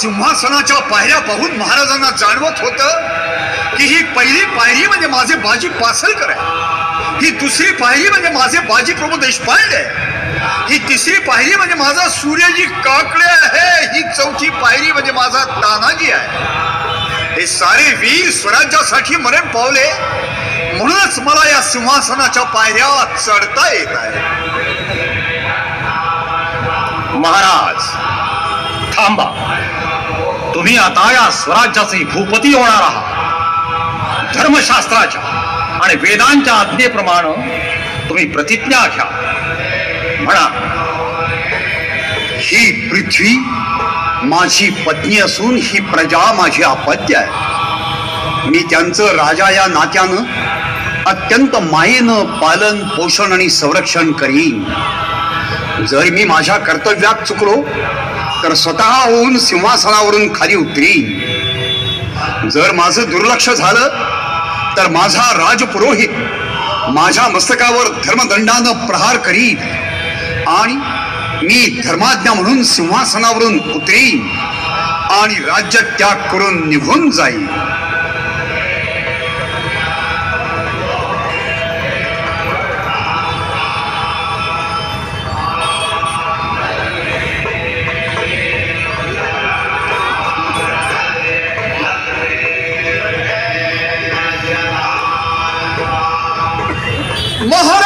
सिंहासनाच्या पायऱ्या पाहून महाराजांना जाणवत होतं की ही पहिली पायरी म्हणजे माझे बाजी पासलकर आहे. ही दुसरी पायरी म्हणजे माझे बाजी प्रभू देशपांडे ही तिसरी पायरी म्हणजे माझा सूर्यजी काकडे आहे. ही चौथी पायरी म्हणजे माझा तानाजी आहे. हे सारे वीर स्वराज्यासाठी मरण पावले. म्हणूनच मला या सिंहासनाच्या पायऱ्या चढता येत आहे. महाराज थांबा. तुम्ही आता या स्वराज्याचे भूपती होणार आहात. धर्मशास्त्राच्या आणि वेदांच्या आज्ञेप्रमाणे तुम्ही प्रतिज्ञा घ्या. म्हणा ही पृथ्वी माझी पत्नी असून ही प्रजा माझी अपत्य आहे. मी त्यांचं राजा या नात्यानं अत्यंत मायेनं पालन पोषण आणि संरक्षण करीन. जर मी माझ्या कर्तव्यात चुकलो तर स्वतः होऊन सिंहासनावरून खाली उतरी. जर माझं दुर्लक्ष झालं तर माझा राजपुरोहित माझ्या मस्तकावर धर्मदंडानं प्रहार करीन आणि मी धर्माज्ञा म्हणून सिंहासनावरून उतरीन आणि राज्य त्याग करून निघून जाईन. महाराज